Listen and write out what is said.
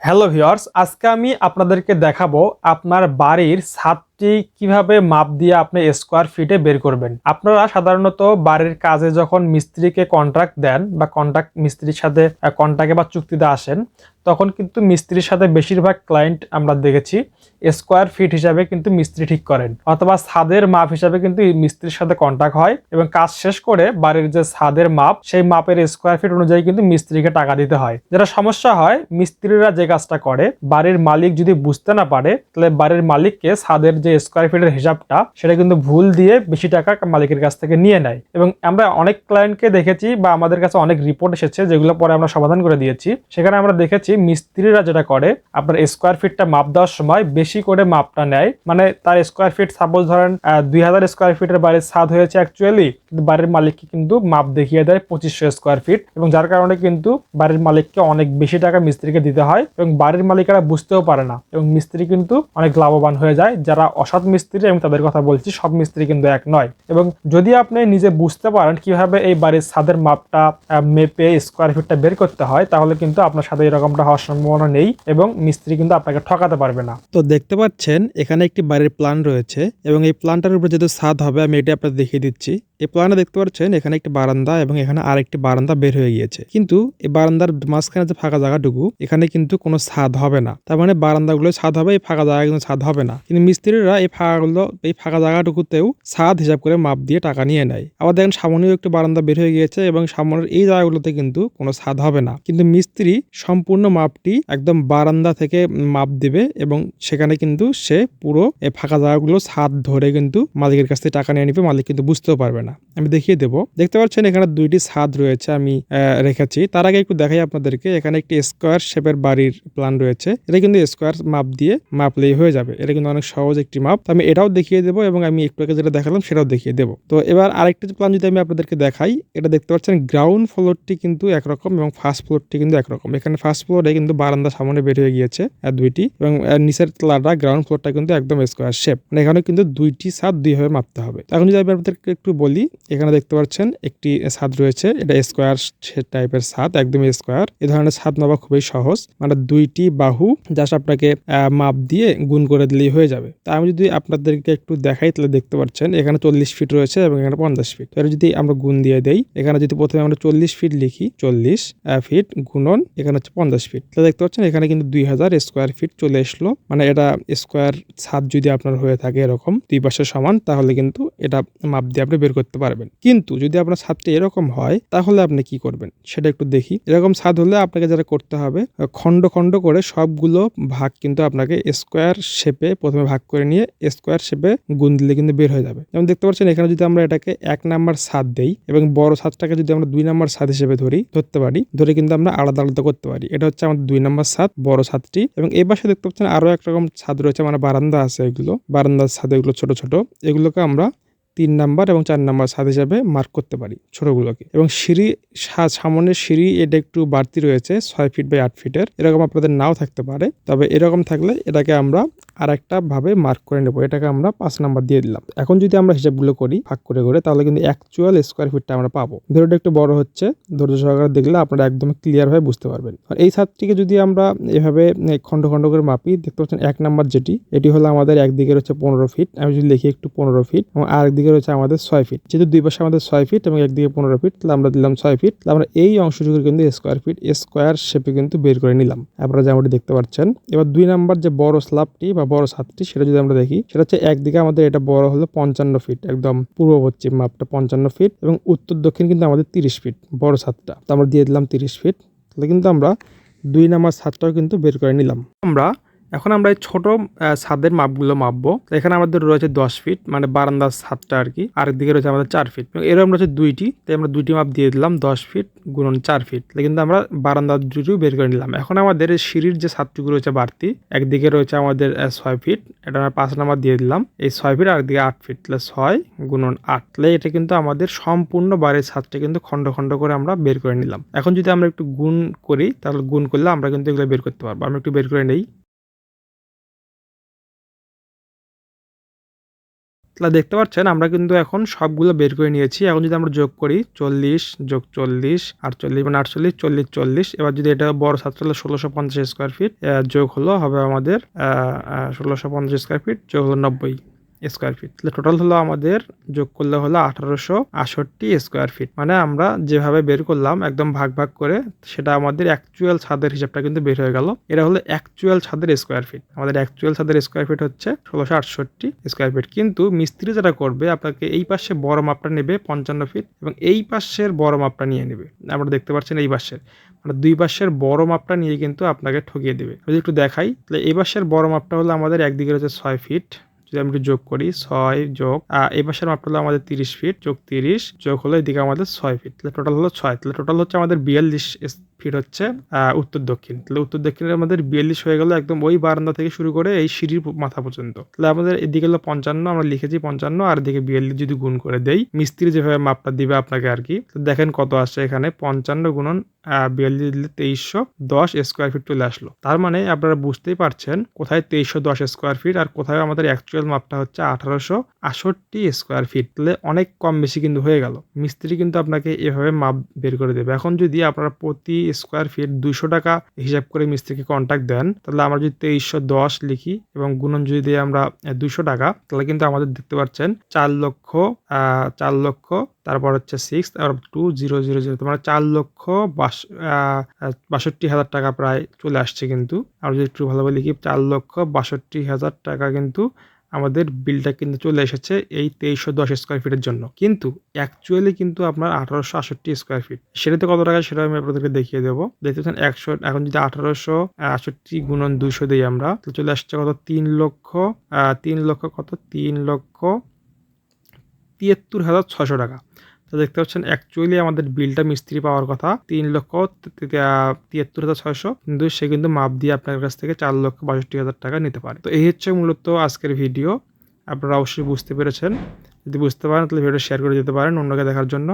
Hello viewers আজকে আমি আপনাদেরকে দেখাবো আপনার বাড়ির ছাদটি কীভাবে মাপ দিয়ে আপনি স্কোয়ার ফিটে বের করবেন। আপনারা সাধারণত বাড়ির কাজে যখন মিস্ত্রিকে কন্ট্রাক্ট দেন বা কন্ট্রাক্ট মিস্ত্রির সাথে কন্ট্রাক্টে বা চুক্তিতে আসেন তখন কিন্তু মিস্ত্রির সাথে বেশিরভাগ ক্লায়েন্ট আমরা দেখেছি স্কোয়ার ফিট হিসাবে কিন্তু মিস্ত্রি ঠিক করেন। অথবা ছাদের মাপ হিসাবে কিন্তু মিস্ত্রির সাথে কন্ট্যাক্ট হয় এবং কাজ শেষ করে বাড়ির যে ছাদের মাপ, সেই মাপের স্কোয়ার ফিট অনুযায়ী কিন্তু মিস্ত্রিকে টাকা দিতে হয়। যেটা সমস্যা হয়, মিস্ত্রিরা যে কাজটা করে, বাড়ির মালিক যদি বুঝতে না পারে, তাহলে বাড়ির মালিককে ছাদের যে স্কোয়ার ফিটের হিসাবটা, সেটা কিন্তু ভুল দিয়ে বেশি টাকা মালিকের কাছ থেকে নিয়ে নেয়। এবং আমরা অনেক ক্লায়েন্টকে দেখেছি বা আমাদের কাছে অনেক রিপোর্ট এসেছে, যেগুলো পরে আমরা সমাধান করে দিয়েছি। সেখানে আমরা দেখেছি মিস্ত্রিরা যেটা করে, আপনার স্কোয়ার ফিটটা মাপ দেওয়ার সময় বেশি করে মাপটা নেয়। মানে তার স্কোয়ার ফিট সাপোজ ধরেন দুই হাজার স্কোয়ার ফিটের বাড়ির ছাদ হয়েছে অ্যাকচুয়ালি বাড়ির মালিককে কিন্তু মাপ দেখিয়ে দেয় পঁচিশশো স্কোয়ার ফিট এবং যার কারণে কিন্তু বাড়ির মালিককে অনেক বেশি টাকা মিস্ত্রিকে দিতে হয় এবং বাড়ির মালিকেরা বুঝতেও পারে না। এবং মিস্ত্রি কিন্তু অনেক লাভবান হয়ে যায়। যারা অসৎ মিস্ত্রি, আমি তাদের কথা বলছি, সব মিস্ত্রি কিন্তু এক নয়। এবং যদি আপনি নিজে বুঝতে পারেন কীভাবে এই বাড়ির ছাদের মাপটা মেপে স্কোয়ার ফিটটা বের করতে হয়, তাহলে কিন্তু আপনার সাথে এরকমটা হওয়ার সম্ভাবনা নেই এবং মিস্ত্রি কিন্তু আপনাকে ঠকাতে পারবে না। তো দেখতে পাচ্ছেন, এখানে একটি বাড়ির প্ল্যান রয়েছে এবং এই প্ল্যানটার উপরে যেহেতু ছাদ হবে, আমি এটা আপনাদের দেখিয়ে দিচ্ছি। এই প্ল্যানে দেখতে পাচ্ছেন, এখানে একটি বারান্দা এবং এখানে আরেকটি বারান্দা বের হয়ে গিয়েছে। কিন্তু এই বারান্দার মাঝখানে যে ফাঁকা জায়গাটুকু, এখানে কিন্তু কোনো ছাদ হবে না। তার মানে বারান্দাগুলো ছাদ হবে, এই ফাঁকা জায়গা কিন্তু ছাদ হবে না। কিন্তু মিস্ত্রিরা এই ফাঁকাগুলো, এই ফাঁকা জায়গাটুকুতেও ছাদ হিসাব করে মাপ দিয়ে টাকা নিয়ে নেয়। আবার দেখেন, সামনেও একটু বারান্দা বের হয়ে গিয়েছে এবং সামনের এই জায়গাগুলোতে কিন্তু কোনো ছাদ হবে না। কিন্তু মিস্ত্রি সম্পূর্ণ মাপটি একদম বারান্দা থেকে মাপ দিবে এবং সেখানে কিন্তু সে পুরো এই ফাঁকা জায়গাগুলো ছাদ ধরে কিন্তু মালিকের কাছ থেকে টাকা নিয়ে নিবে। মালিক কিন্তু বুঝতেও পারবে না। আমি দেখিয়ে দেবো। দেখতে পাচ্ছেন এখানে দুইটি ছাদ রয়েছে, আমি রেখেছি। তার আগে একটু দেখাই আপনাদেরকে, এখানে একটি স্কোয়ার শেপের বাড়ির প্ল্যান রয়েছে। এটা কিন্তু স্কোয়ার মাপ দিয়ে মাপলেই হয়ে যাবে। এটা কিন্তু অনেক সহজ একটি মাপ। আমি এটাও দেখিয়ে দেবো এবং আমি একটু আগে যেটা দেখালাম সেটাও দেখিয়ে দেবো। তো এবার আরেকটি প্ল্যান যদি আমি আপনাদেরকে দেখাই, এটা দেখতে পাচ্ছেন গ্রাউন্ড ফ্লোরটি কিন্তু একরকম এবং ফার্স্ট ফ্লোরটি কিন্তু একরকম। এখানে ফার্স্ট ফ্লোরে কিন্তু বারান্দা সামনে বের হয়ে গিয়েছে আর দুইটি এবং নিচের তলাটা গ্রাউন্ড ফ্লোরটা কিন্তু একদম স্কোয়ার শেপ মানে এখানে কিন্তু দুইটি ছাদ দুইভাবে মাপতে হবে। এখন যদি আমি আপনাদেরকে একটু বলি এখানে দেখতে পাচ্ছেন একটি ছাদ রয়েছে, এটা স্কোয়ার টাইপের ছাদ একদম স্কোয়ার। এই ধরনের ছাদ নেওয়া খুবই সহজ মানে দুইটি বাহু জাস্ট আপনাকে মাপ দিয়ে গুণ করে দিলেই হয়ে যাবে। তা আমি যদি আপনাদেরকে একটু দেখাই, তাহলে দেখতে পাচ্ছেন এখানে চল্লিশ ফিট রয়েছে এবং এখানে পঞ্চাশ ফিট। এটা যদি আমরা গুণ দিয়ে দেই, এখানে যদি প্রথমে আমরা চল্লিশ ফিট লিখি, চল্লিশ ফিট গুণন, এখানে হচ্ছে পঞ্চাশ ফিট। তাহলে দেখতে পাচ্ছেন এখানে কিন্তু দুই হাজার স্কোয়ার ফিট চলে আসলো মানে এটা স্কোয়ার ছাদ যদি আপনার হয়ে থাকে এরকম, দুই পাশে সমান, তাহলে কিন্তু এটা মাপ দিয়ে আপনি বের করতে পারবেন। কিন্তু যদি আপনার ছাদটা এরকম হয়, তাহলে আপনি কি করবেন? সেটা একটু দেখি। এরকম ছাদ হলে আপনাকে যেটা করতে হবে খণ্ড খণ্ড করে সবগুলো ভাগ কিন্তু আপনাকে স্কোয়ার শেপে প্রথমে ভাগ করে নিয়ে স্কোয়ার শেপে গুণ দিলে কিন্তু বের হয়ে যাবে। যেমন দেখতে পাচ্ছেন, এখানে যদি আমরা এটাকে এক নাম্বার ছাদ দেই এবং বড় ছাদটাকে যদি আমরা দুই নাম্বার ছাদ হিসেবে ধরি, ধরতে পারি, ধরে কিন্তু আমরা আলাদা আলাদা করতে পারি। এটা হচ্ছে আমাদের দুই নাম্বার ছাদ বড় ছাদটি এবং এই পাশে দেখতে পাচ্ছেন আরও একরকম ছাদ রয়েছে মানে বারান্দা আছে এগুলো। বারান্দার ছাদ এগুলো ছোট ছোট। এগুলোকে আমরা তিন নাম্বার এবং চার নাম্বার ছাদ হিসাবে মার্ক করতে পারি ছোটগুলোকে। এবং সিঁড়ি সামনের সিঁড়ি এটা একটু বাড়তি রয়েছে, ছয় ফিট বাই আট ফিটের এরকম আপনাদের নাও থাকতে পারে। তবে এরকম থাকলে এটাকে আমরা আর একটা ভাবে মার্ক করে নেব। এটাকে আমরা পাঁচ নাম্বার দিয়ে দিলাম। এখন যদি আমরা হিসাবগুলো করি, ভাগ করে করে, তাহলে কিন্তু অ্যাকচুয়াল স্কোয়ার ফিটটা আমরা পাবো। ধরুন একটু বড় হচ্ছে, ধৈর্য সহকারে দেখলে আপনারা একদম ক্লিয়ার ভাবে বুঝতে পারবেন। আর এই ছাদটিকে যদি আমরা এভাবে খণ্ড খণ্ড করে মাপি, দেখতে পাচ্ছেন এক নাম্বার যেটি, এটি হলো আমাদের একদিকে রয়েছে পনেরো ফিট আমি যদি লিখি একটু পনেরো ফিট এবং আরেকদিকে রয়েছে আমাদের ছয় ফিট যেহেতু দুই পাশে আমাদের ছয় ফিট এবং একদিকে পনেরো ফিট তাহলে আমরা দিলাম ছয় ফিট তাহলে আমরা এই অংশটুকু কিন্তু স্কোয়ার ফিট স্কোয়ার শেপে কিন্তু বের করে নিলাম। আপনারা যেমনটি দেখতে পাচ্ছেন, এবার দুই নাম্বার যে বড় স্ল্যাবটি বা বড় ছাদটি সেটা যদি আমরা দেখি, সেটা হচ্ছে একদিকে আমাদের এটা বড় হলো পঞ্চান্ন ফিট একদম পূর্ব পশ্চিম মাপটা পঞ্চান্ন ফিট এবং উত্তর দক্ষিণ কিন্তু আমাদের তিরিশ ফিট বড় ছাদটা। তো আমরা দিয়ে দিলাম তিরিশ ফিট তাহলে কিন্তু আমরা দুই নাম্বার ছাদটাও কিন্তু বের করে নিলাম। আমরা এখন আমরা এই ছোট ছাদের মাপগুলো মাপবো। এখানে আমাদের রয়েছে দশ ফিট মানে বারান্দার ছাদটা আর কি। আরেক দিকে রয়েছে আমাদের চার ফিট এরকম রয়েছে দুইটি, তাই আমরা দুইটি মাপ দিয়ে দিলাম, দশ ফিট গুণন চার ফিট কিন্তু আমরা বারান্দার দুটিও বের করে নিলাম। এখন আমাদের সিঁড়ির যে ছাদটুকু রয়েছে বাড়তি, একদিকে রয়েছে আমাদের ছয় ফিট এটা আমরা পাঁচ নাম্বার দিয়ে দিলাম। এই ছয় ফিট আরেকদিকে আট ফিট তাহলে ছয় গুণন আট। তাহলে এটা কিন্তু আমাদের সম্পূর্ণ বাড়ির ছাদটা কিন্তু খণ্ড খণ্ড করে আমরা বের করে নিলাম। এখন যদি আমরা একটু গুণ করি, তাহলে গুণ করলে আমরা কিন্তু এগুলো বের করতে পারব। আমরা একটু বের করে নেই। তাহলে দেখতে পাচ্ছেন, আমরা কিন্তু এখন সবগুলো বের করে নিয়েছি। এখন যদি আমরা যোগ করি, চল্লিশ যোগ চল্লিশ, আটচল্লিশ মানে আটচল্লিশ, চল্লিশ চল্লিশ, এবার যদি এটা বড় সাত হলে ষোলোশো পঞ্চাশ স্কোয়ার ফিট যোগ হলো হবে আমাদের ষোলোশো পঞ্চাশ স্কোয়ার ফিট যোগ হলো নব্বই। স্কোয়ার ফিট তাহলে টোটাল হলো আমাদের যোগ করলে হলো আঠারোশো আষট্টি স্কোয়ার ফিট মানে আমরা যেভাবে বের করলাম, একদম ভাগ ভাগ করে, সেটা আমাদের অ্যাকচুয়াল ছাদের হিসাবটা কিন্তু বের হয়ে গেল। এটা হলো অ্যাকচুয়াল ছাদের স্কোয়ার ফিট আমাদের অ্যাকচুয়াল ছাদের স্কোয়ার ফিট হচ্ছে ষোলোশো আটষট্টি স্কোয়ার ফিট কিন্তু মিস্ত্রি যেটা করবে, আপনাকে এই পাশে বড় মাপটা নেবে পঞ্চান্ন ফিট এবং এই পাশের বড় মাপটা নিয়ে নেবে। আমরা দেখতে পাচ্ছেন এই পাশের। মানে দুই পাশের বড় মাপটা নিয়ে কিন্তু আপনাকে ঠকিয়ে দেবে। যদি একটু দেখাই, তাহলে এই পাশের বড় মাপটা হলো আমাদের একদিকে রয়েছে ছয় ফিট যদি আমি একটু যোগ করি, ছয় যোগ এই পাশের মাপটা হলো আমাদের তিরিশ ফিট যোগ তিরিশ, যোগ হলো এদিকে আমাদের ছয় ফিট তাহলে টোটাল হলো ছয়, তাহলে টোটাল হচ্ছে আমাদের বিয়াল্লিশ ফিট হচ্ছে উত্তর দক্ষিণ। তাহলে উত্তর দক্ষিণের আমাদের বিয়াল্লিশ হয়ে গেল একদম ওই বারান্দা থেকে শুরু করে এই সিঁড়ির মাথা পর্যন্ত। তাহলে আমাদের এদিকে হলো পঞ্চান্ন, আমরা লিখেছি পঞ্চান্ন, আর এদিকে বিয়াল্লিশ যদি গুণ করে দেই, মিস্ত্রি যেভাবে মাপটা দিবে আপনাকে আর কি। দেখেন কত আসছে এখানে, পঞ্চান্ন গুণন বিয়াল্লিশ দিলে তেইশশো দশ স্কোয়ার ফিট চলে আসলো। তার মানে আপনারা বুঝতেই পারছেন কোথায় তেইশশো দশ স্কোয়ার ফিট আর কোথায় আমাদের অ্যাকচুয়াল মাপটা হচ্ছে আঠারোশো আষট্টি স্কোয়ার ফিট তাহলে অনেক কম বেশি কিন্তু হয়ে গেল। মিস্ত্রি কিন্তু আপনাকে এভাবে মাপ বের করে দেবে। এখন যদি আপনারা প্রতি স্কোয়ার ফিট দুইশো টাকা হিসাব করে মিস্ত্রিকে কন্ট্যাক্ট দেন। তাহলে আমরা যদি তেইশশো দশ লিখি এবং গুণন যদি দিই আমরা দুইশো টাকা, তাহলে কিন্তু আমাদের দেখতে পাচ্ছেন চার লক্ষ চার লক্ষ, তারপর হচ্ছে সিক্স তারপর টু জিরো জিরো জিরো তোমার চার লক্ষ বাষট্টি হাজার টাকা প্রায় চলে আসছে কিন্তু। আমরা যদি একটু ভালোভাবে লিখি, চার লক্ষ বাষট্টি হাজার টাকা কিন্তু আমাদের বিলটা কিন্তু চলে এসেছে এই তেইশশো দশ স্কোয়ার ফিটের জন্য। কিন্তু অ্যাকচুয়ালি কিন্তু আপনার আঠারোশো আষট্টি স্কোয়ার ফিট সেটাতে কত টাকা সেটা আমি আপনাদেরকে দেখিয়ে দেবো। দেখতে পাচ্ছেন একশো, এখন যদি আঠারোশো আষট্টি গুণন দুশো দিই আমরা, তো চলে আসছে কত? তিন লক্ষ তিন লক্ষ কত? তিন লক্ষ তিয়াত্তর হাজার ছশো টাকা। তো দেখতে পাচ্ছেন অ্যাকচুয়ালি আমাদের বিলটা মিস্ত্রি পাওয়ার কথা। তিন লক্ষ তিয়াত্তর হাজার ছয়শো। কিন্তু সে কিন্তু মাপ দিয়ে আপনার কাছ থেকে চার লক্ষ বাষট্টি হাজার টাকা নিতে পারে। তো এই হচ্ছে মূলত আজকের ভিডিও আপনারা অবশ্যই বুঝতে পেরেছেন। যদি বুঝতে পারেন, তাহলে ভিডিও শেয়ার করে দিতে পারেন অন্যকে দেখার জন্য।